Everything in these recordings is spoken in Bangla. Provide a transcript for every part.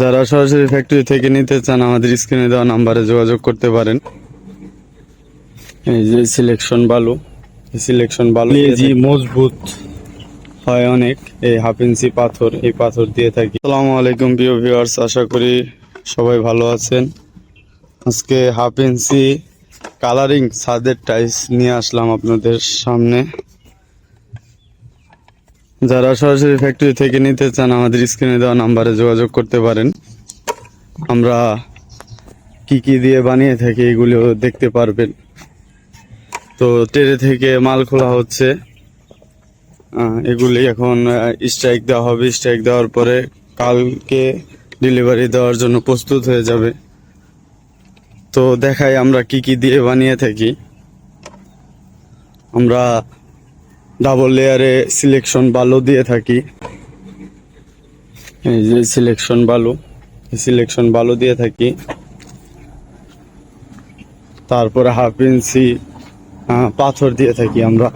যারা সরাসরি ফ্যাক্টরি থেকে নিতে চান আমাদের স্ক্রিনে দেওয়া নাম্বারে যোগাযোগ করতে পারেন। এই যে সিলেকশন বালু সিলেকশন বালু জি মজবুত। হয় অনেক এই হাফ ইঞ্চি পাথর এই পাথর দিয়ে থাকি। আসসালামু আলাইকুম প্রিয় ভিউয়ার্স আশা করি সবাই ভালো আছেন। আজকে হাফ ইঞ্চি কালারিং ছাদের টাইলস নিয়ে আসলাম আপনাদের সামনে। যারা সরাসরি ফ্যাক্টরি থেকে নিতে চান, আমাদের স্ক্রিনে দেওয়া নাম্বারে যোগাযোগ করতে পারেন। আমরা কি কি দিয়ে বানিয়ে থাকি এগুলো দেখতে পারবেন। তো টেরে থেকে মাল খোলা হচ্ছে। এগুলি এখন স্ট্রাইক দেওয়া হবে। স্ট্রাইক দেওয়ার পরে কালকে ডেলিভারি দেওয়ার জন্য প্রস্তুত হয়ে যাবে। তো দেখাই আমরা কি কি দিয়ে বানিয়ে থাকি। আমরা ডাবল লেয়ারে সিলেকশন বালু দিয়ে থাকি। এই যে সিলেকশন বালু সিলেকশন বালু দিয়ে থাকি। তারপরে হাফ ইঞ্চি পাথর দিয়ে থাকি আমরা।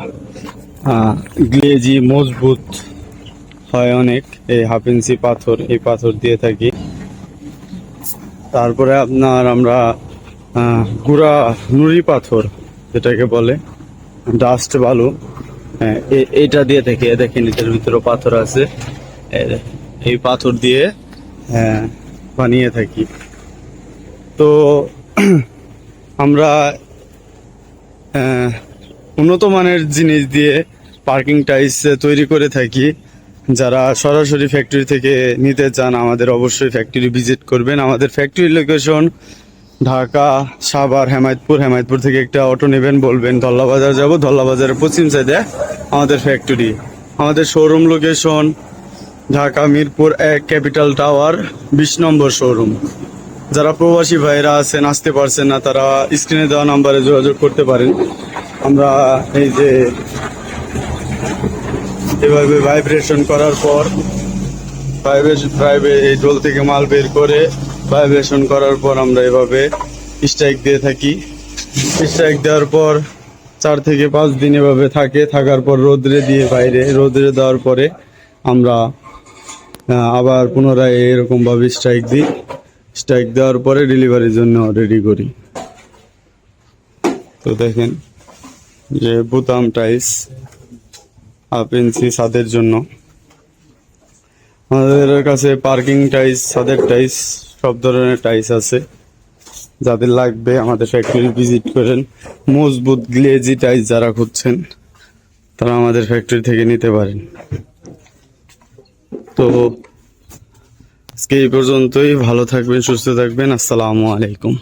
গ্লেজি, মজবুত হয় অনেক এই হাফ ইঞ্চি পাথর, এই পাথর দিয়ে থাকি। তারপরে আপনার আমরা গুড়া নুড়ি পাথর যেটাকে বলে ডাস্ট বালু। হ্যাঁ, এ- এইটা দিয়ে এ দেখেন এটার ভিতরে পাথর আছে। এই পাথর দিয়ে হ্যাঁ, বানিয়ে থাকি। তো আমরা উন্নত মানের জিনিস দিয়ে পার্কিং টাইলস তৈরি করে থাকি। যারা সরাসরি ফ্যাক্টরি থেকে নিতে চান আমাদের অবশ্যই ফ্যাক্টরি ভিজিট করবেন। আমাদের ফ্যাক্টরি লোকেশন ঢাকা, সাভার, হেমায়তপুর হেমায়তপুর থেকে একটা অটো নেবেন, বলবেন, ধল্লাবাজার যাব, ধল্লাবাজারের পশ্চিম সাইডে আমাদের ফ্যাক্টরি আমাদের শোরুম লোকেশন ঢাকা, মিরপুর এক ক্যাপিটাল টাওয়ার বিশ নম্বর শোরুম যারা প্রবাসী ভাইরা আছেন, আসতে পারছেন না, তারা স্ক্রিনে দেওয়া নাম্বারে যোগাযোগ করতে পারেন। আমরা এই যে এভাবে ভাইব্রেশন করার পর ভাইব্রেশন এই ডোল থেকে মাল বের করে ভাইব্রেশন করার পর আমরা এভাবে স্ট্রাইক দিয়ে থাকি। স্ট্রাইক দেওয়ার পর চার থেকে পাঁচ দিন এভাবে থাকে। থাকার পর রোদ্রে দিয়ে বাইরে, রোদ্রে দেওয়ার পরে আমরা আবার পুনরায় এরকমভাবে স্ট্রাইক দিই। স্ট্রাইক দেওয়ার পরে ডেলিভারির জন্য রেডি করি। তো দেখেন যে বুতাম টাইস হাফ ইঞ্চি ছাদের জন্য। আমাদের কাছে পার্কিং টাইস, ছাদের টাইস সব ধরনের টাইলস আছে। যাদের লাগবে আমাদের ফ্যাক্টরি ভিজিট করেন। মজবুত গ্লেজি টাইলস যারা খুঁজছেন, তারা আমাদের ফ্যাক্টরি থেকে নিতে পারেন। তো আজকে এই পর্যন্তই। ভালো থাকবেন, সুস্থ থাকবেন। আসসালামু আলাইকুম।